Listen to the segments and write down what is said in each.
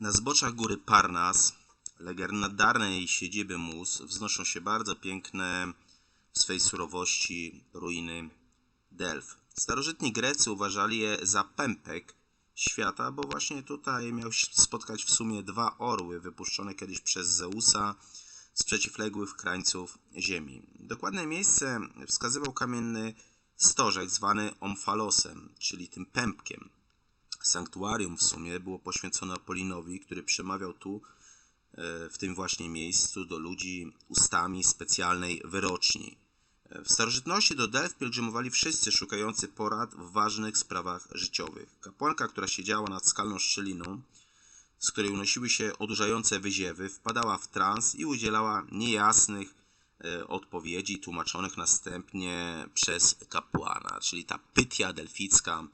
Na zboczach góry Parnas, legendarnej siedziby Mus, wznoszą się bardzo piękne w swej surowości ruiny Delf. Starożytni Grecy uważali je za pępek świata, bo właśnie tutaj miał się spotkać w sumie dwa orły wypuszczone kiedyś przez Zeusa z przeciwległych krańców ziemi. Dokładne miejsce wskazywał kamienny stożek zwany Omfalosem, czyli tym pępkiem. Sanktuarium w sumie było poświęcone Apolinowi, który przemawiał tu, e, w tym właśnie miejscu, do ludzi ustami specjalnej wyroczni. E, W starożytności do Delf pielgrzymowali wszyscy szukający porad w ważnych sprawach życiowych. Kapłanka, która siedziała nad skalną szczeliną, z której unosiły się odurzające wyziewy, wpadała w trans i udzielała niejasnych e, odpowiedzi, tłumaczonych następnie przez kapłana, czyli ta pytia delficka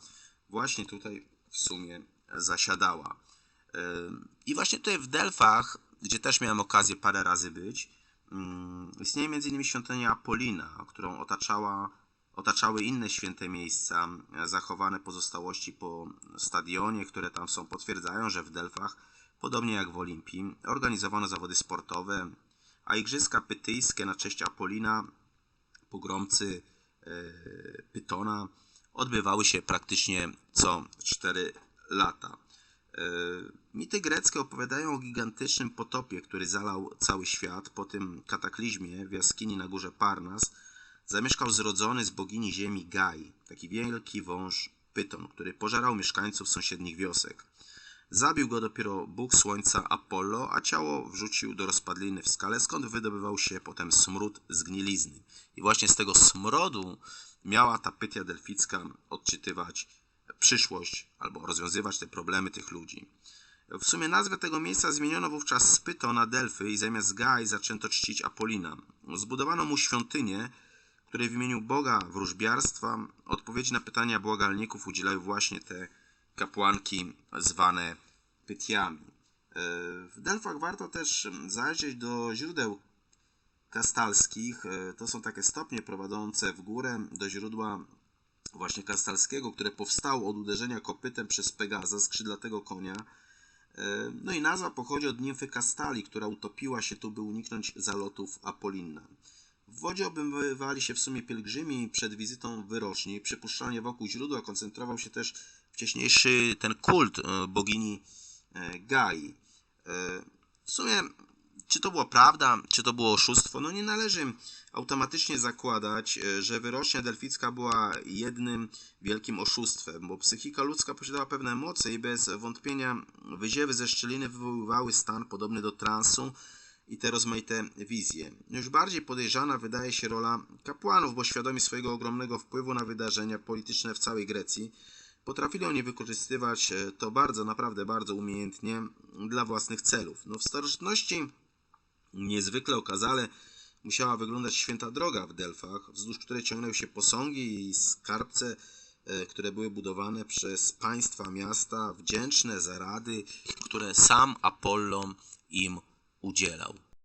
właśnie tutaj w sumie zasiadała. I właśnie tutaj w Delfach, gdzie też miałem okazję parę razy być, istnieje m.in. świątynia Apolina, którą otaczała, otaczały inne święte miejsca, e, zachowane pozostałości po stadionie, które tam są, potwierdzają, że w Delfach, podobnie jak w Olimpii, organizowano zawody sportowe, a igrzyska pytyjskie na cześć Apolina, pogromcy e, Pytona, odbywały się praktycznie co 4 lata. E, Mity greckie opowiadają o gigantycznym potopie, który zalał cały świat. Po tym kataklizmie w jaskini na górze Parnas zamieszkał zrodzony z bogini ziemi Gai, taki wielki wąż Pyton, który pożerał mieszkańców sąsiednich wiosek. Zabił go dopiero bóg słońca Apollo, a ciało wrzucił do rozpadliny w skale, skąd wydobywał się potem smród zgnilizny. I właśnie z tego smrodu miała ta pytia delficka odczytywać przyszłość albo rozwiązywać te problemy tych ludzi. W sumie nazwę tego miejsca zmieniono wówczas z Pyto na Delfy i zamiast Gai zaczęto czcić Apolina. Zbudowano mu świątynię, której w imieniu Boga wróżbiarstwa odpowiedzi na pytania błagalników udzielały właśnie te kapłanki zwane Pytiami. E, W Delfach warto też zajrzeć do źródeł kastalskich. E, To są takie stopnie prowadzące w górę do źródła właśnie kastalskiego, które powstało od uderzenia kopytem przez Pegaza, skrzydlatego konia. E, No i nazwa pochodzi od nimfy Kastali, która utopiła się tu, by uniknąć zalotów Apolinna. W wodzie obywali się w sumie pielgrzymi przed wizytą wyroczni. Przypuszczalnie wokół źródła koncentrował się też wcześniejszy ten kult e, bogini e, Gai. E, W sumie, czy to była prawda, czy to było oszustwo, no nie należy automatycznie zakładać, że wyrocznia delficka była jednym wielkim oszustwem, bo psychika ludzka posiadała pewne moce i bez wątpienia wyziewy ze szczeliny wywoływały stan podobny do transu i te rozmaite wizje. Już bardziej podejrzana wydaje się rola kapłanów, bo świadomi swojego ogromnego wpływu na wydarzenia polityczne w całej Grecji, potrafili oni wykorzystywać e, to bardzo, naprawdę bardzo umiejętnie dla własnych celów. No w starożytności niezwykle okazale musiała wyglądać święta droga w Delfach, wzdłuż której ciągnęły się posągi i skarbce, e, które były budowane przez państwa miasta, wdzięczne za rady, które sam Apollon im udzielał.